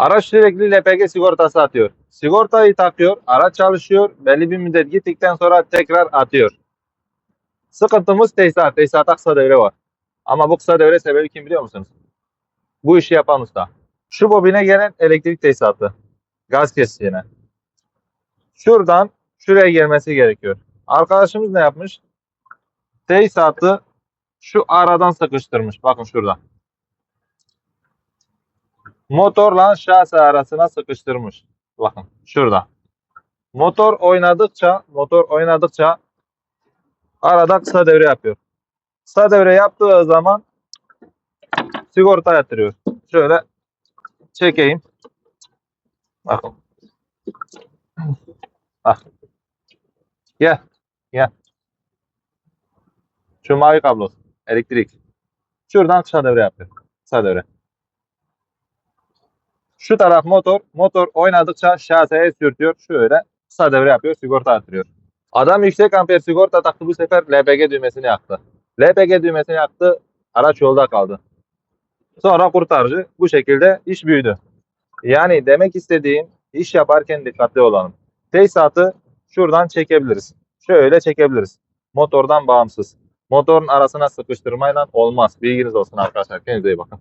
Araç sürekli LPG sigortası atıyor. Sigortayı takıyor, araç çalışıyor, belli bir müddet gittikten sonra tekrar atıyor. Sıkıntımız tesisat, tesisata kısa devre var. Ama bu kısa devre sebebi kim biliyor musunuz? Bu işi yapan usta. Şu bobine gelen elektrik tesisatı. Gaz kesiciğine. Şuradan şuraya gelmesi gerekiyor. Arkadaşımız ne yapmış? Tesisatı şu aradan sıkıştırmış. Bakın şurada. Motorla şase arasına sıkıştırmış. Bakın şurada. Motor oynadıkça, motor oynadıkça arada kısa devre yapıyor. Kısa devre yaptığı zaman sigorta yatırıyor. Şöyle çekeyim. Bakın. Bak. Gel. Gel. Şu mavi kablo. Elektrik. Şuradan kısa devre yapıyor. Kısa devre. Şu taraf motor. Motor oynadıkça şaseye sürtüyor. Şöyle kısa devre yapıyor. Sigorta attırıyor. Adam yüksek amper sigorta taktı bu sefer LPG düğmesini yaktı. LPG düğmesini yaktı. Araç yolda kaldı. Sonra kurtarıcı bu şekilde iş büyüdü. Yani demek istediğim iş yaparken dikkatli olalım. Tesisatı şuradan çekebiliriz. Şöyle çekebiliriz. Motordan bağımsız. Motorun arasına sıkıştırmayla olmaz. Bilginiz olsun arkadaşlar. Kendinize iyi bakın.